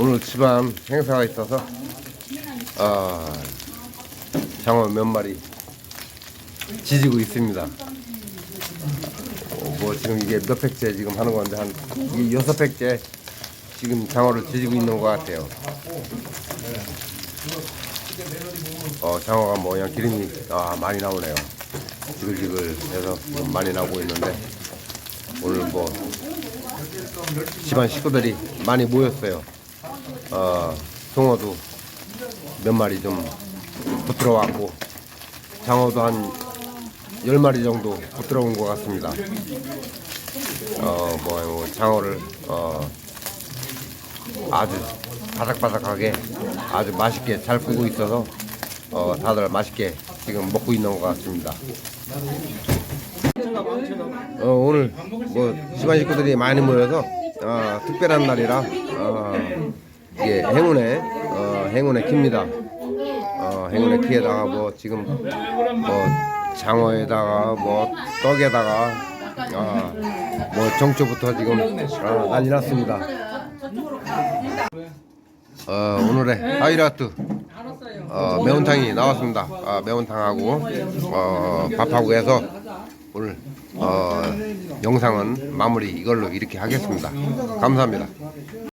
오늘 집안 행사가 있어서 아, 장어 몇 마리 지지고 있습니다. 어, 뭐 지금 이게 몇 팩째 지금 하는 건데 한이 여섯 팩째 지금 장어를 지지고 있는 것 같아요. 어, 장어가 뭐 그냥 기름이 아, 많이 나오네요. 지글지글 해서 좀 많이 나오고 있는데 오늘 뭐 집안 식구들이 많이 모였어요. 어, 송어도 몇 마리 좀 붙들어 왔고 장어도 한 10마리 정도 붙들어 온 것 같습니다. 어, 뭐, 뭐 장어를 어, 아주 바삭바삭하게 아주 맛있게 잘 구고 있어서 어, 다들 맛있게 지금 먹고 있는 것 같습니다. 어, 오늘 뭐 집안 식구들이 많이 모여서 어, 특별한 날이라 어, 이게 행운의 어, 행운의 키입니다. 어, 행운의 키에다가 뭐 지금 뭐 장어에다가 뭐 떡에다가 어, 뭐 정초부터 지금 어, 난리 났습니다. 어, 오늘의 하이라이트 어, 매운탕이 나왔습니다. 아, 매운탕하고 어, 밥하고 해서 오늘 어, 영상은 마무리 이걸로 이렇게 하겠습니다. 감사합니다.